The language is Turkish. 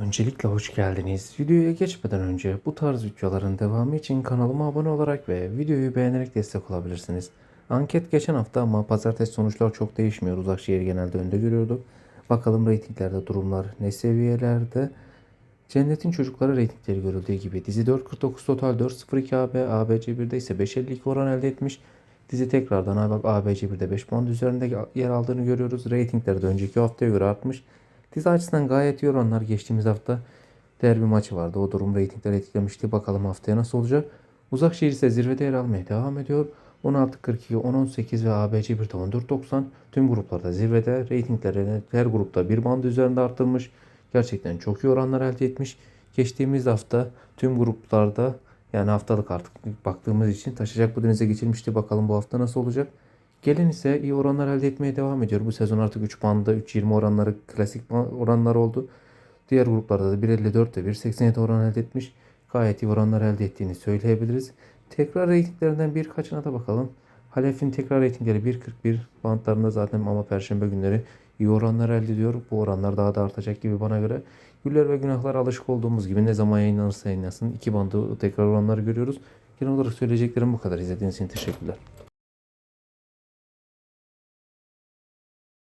Öncelikle hoş geldiniz. Videoya geçmeden önce bu tarz videoların devamı için kanalıma abone olarak ve videoyu beğenerek destek olabilirsiniz. Anket geçen hafta ama pazartesi sonuçlar çok değişmiyor. Uzakşehir genelde önde görüyordu. Bakalım reytinglerde durumlar ne seviyelerde? Cennetin Çocukları reytingleri görüldüğü gibi dizi 4.49 total 4.02 AB, ABC1'de ise 5.52 oran elde etmiş. Dizi tekrardan Aybak ABC1'de 5 puan üzerinde yer aldığını görüyoruz. Reytingleri de önceki haftaya göre artmış. Dizi açısından gayet iyi oranlar. Geçtiğimiz hafta derbi maçı vardı. O durum reytingleri etkilemişti. Bakalım haftaya nasıl olacak. Uzakşehir ise zirvede yer almaya devam ediyor. 16.42, 10.18 ve ABC1'de 14.90 tüm gruplarda zirvede. Reytingleri her grupta bir band üzerinde arttırmış. Gerçekten çok iyi oranlar elde etmiş. Geçtiğimiz hafta tüm gruplarda yani haftalık artık baktığımız için taşacak bu denize geçirmişti. Bakalım bu hafta nasıl olacak. Gelen ise iyi oranlar elde etmeye devam ediyor. Bu sezon artık 3 banda 3.20 oranları klasik oranlar oldu. Diğer gruplarda da 1.54 ve 1.87 oran elde etmiş. Gayet iyi oranlar elde ettiğini söyleyebiliriz. Tekrar reytinglerinden birkaçına da bakalım. Halef'in tekrar reytingleri 1.41 bantlarında zaten ama perşembe günleri iyi oranlar elde ediyor. Bu oranlar daha da artacak gibi bana göre. Güller ve günahlar alışık olduğumuz gibi ne zaman yayınlanırsa yayınlansın. iki bandı tekrar oranları görüyoruz. Genel olarak söyleyeceklerim bu kadar. İzlediğiniz için teşekkürler.